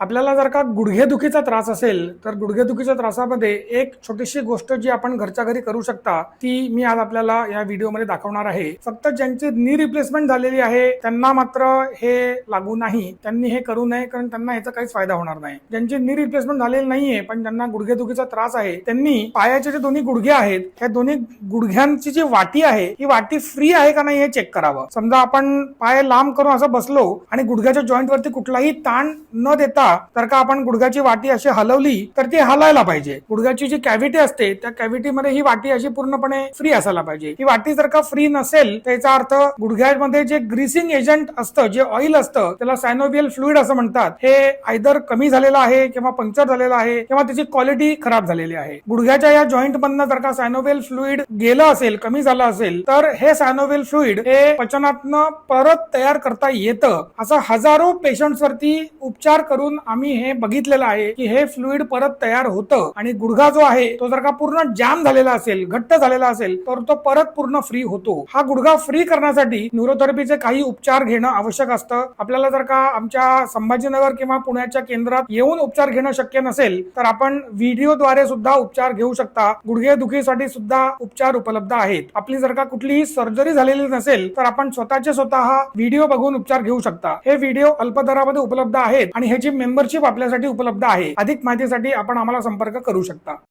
आपल्याला जर का गुडघेदुखीचा त्रास असेल तर गुडघेदुखीच्या त्रासामध्ये एक छोटीशी गोष्ट जी आपण घरच्या घरी करू शकता ती मी आज आपल्याला या व्हिडिओमध्ये दाखवणार आहे. फक्त ज्यांची नी रिप्लेसमेंट झालेली आहे त्यांना मात्र हे लागू नाही. त्यांनी हे करू नये कारण त्यांना याचा काहीच फायदा होणार नाही. ज्यांची नी रिप्लेसमेंट झालेली नाहीये पण ज्यांना गुडघेदुखीचा त्रास आहे त्यांनी पायाचे जे दोन्ही गुडघे आहेत त्या दोन्ही गुडघ्यांची जी वाटी आहे ही वाटी फ्री आहे का नाही हे चेक करावं. समजा आपण पाय लांब करून असं बसलो आणि गुडघ्याच्या जॉईंट वरती कुठलाही ताण न देता जर का आपण गुडघ्याची वाटी अशी हलवली तर ती हलायला पाहिजे. गुडघ्याची जी कॅव्हिटी असते त्या कॅव्हिटीमध्ये ही वाटी अशी पूर्णपणे फ्री असायला पाहिजे. ही वाटी जर का फ्री नसेल त्याचा अर्थ गुडघ्यामध्ये जे ग्रीसिंग एजंट असतं जे ऑइल असतं त्याला सायनोबियल फ्लुइड असं म्हणतात. हे आयदर कमी झालेलं आहे किंवा पंक्चर झालेलं आहे किंवा त्याची क्वालिटी खराब झालेली आहे. गुडघ्याच्या या जॉईंट मधनं जर का सायनोवेल फ्लुइड गेलं असेल कमी झालं असेल तर हे सायनोवेल फ्लुइड हे पचनातनं परत तयार करता येतं. असं हजारो पेशंट्स वरती उपचार करून आम्ही हे बघितलेलं आहे की हे फ्लुइड परत तयार होतं आणि गुडघा जो आहे तो जर का पूर्ण जाम झालेला असेल घट्ट झालेला असेल तर तो परत पूर्ण फ्री होतो. हा गुडघा फ्री करण्यासाठी न्यूरोथेरपीचे काही उपचार घेणं आवश्यक असतं. आपल्याला जर का आमच्या संभाजीनगर किंवा पुण्याच्या केंद्रात येऊन उपचार घेणं शक्य नसेल तर आपण व्हिडिओद्वारे सुद्धा उपचार घेऊ शकता. गुडघे दुखीसाठी सुद्धा उपचार उपलब्ध आहेत. आपली जर का कुठलीही सर्जरी झालेली नसेल तर आपण स्वतःचे स्वतः व्हिडिओ बघून उपचार घेऊ शकता. हे व्हिडिओ अल्पदरामध्ये उपलब्ध आहेत आणि ह्याची मेंबरशिप आपल्यासाठी उपलब्ध आहे. अधिक माहितीसाठी आपण आम्हाला संपर्क करू शकता.